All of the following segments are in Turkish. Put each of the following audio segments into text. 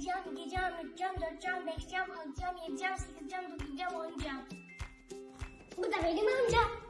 bir can, iki can, üç can, dört can, beş can, altı can, yedi can, sekiz can, dokuz can, on can. Bu da benim amcam.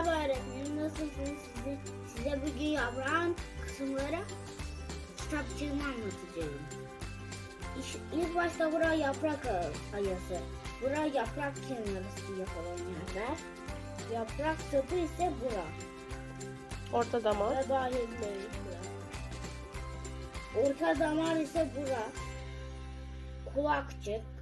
Merhaba öğretmenim, nasılsınız? Size, size bugün yaprağın kısımları kitapçığımı anlatacağım. İş, ilk başta buraya yaprak ayası, buraya yaprak kenarısı yapılan yerler. Yaprak sapı ise bura. Orta damar. Değil bura. Orta damar ise bura. Kulakçık.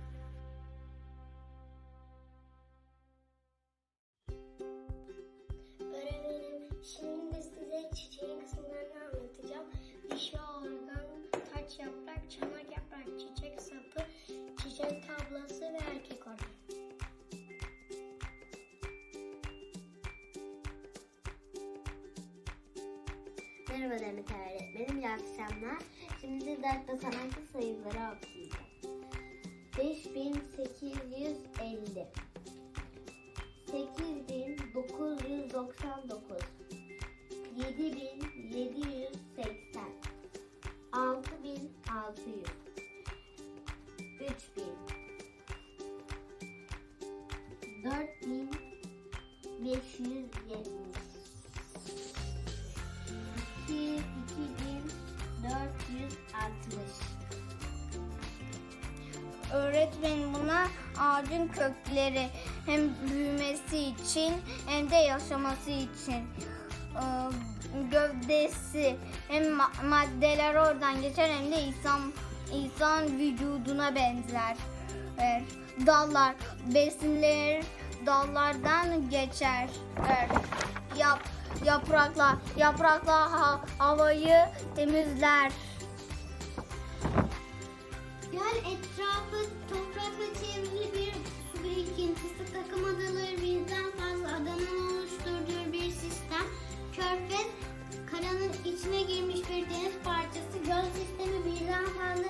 Merhaba Demet öğretmenim, iyi akşamlar. Şimdi derste sanatçı sayıları okuyacağım. 5850 8999 7780 6600 3000 Öğretmenim buna ağacın kökleri hem büyümesi için hem de yaşaması için Ee, gövdesi hem ma- maddeler oradan geçer hem de insan insan vücuduna benzer. Ee, Dallar besinler dallardan geçer. Ee, Yap yapraklar yapraklar ha- havayı temizler. Göl etrafı toprakla çevrili bir su birikintisi takım adaları birden fazla adanın oluşturduğu bir sistem. Körfez karanın içine girmiş bir deniz parçası. Göl sistemi birden fazla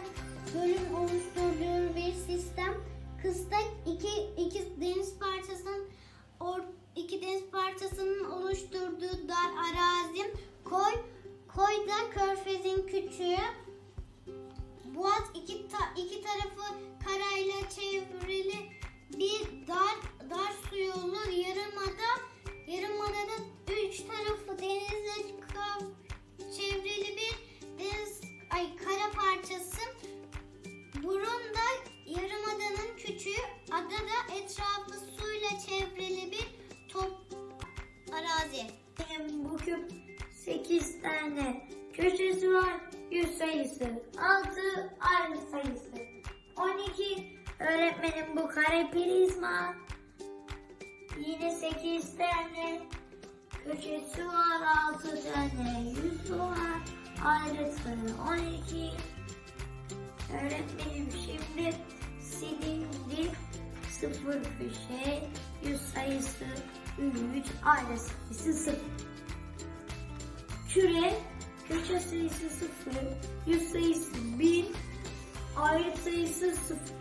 gölün oluşturduğu bir sistem. Kısta iki, iki Boğaz iki, ta, iki tarafı karayla çevrili bir dar dar su yolu yarımada yarımada'nın üç tarafı denizle çevrili bir deniz ay kara parçası. Burun da yarımadanın küçüğü adada etrafı suyla çevrili bir top arazi. Benim bu küp 8 tane köşesi var. 100 sayısı. 6 aynı sayısı. 12 öğretmenim bu kare prizma. Yine 8 tane köşesi var. 6 tane yüzü var. Ayrısı 12. Öğretmenim şimdi silindir sıfır köşe, yüz sayısı 3, aile sayısı 0. Küre, köşe sayısı 0, yüz sayısı 1, aile sayısı 0.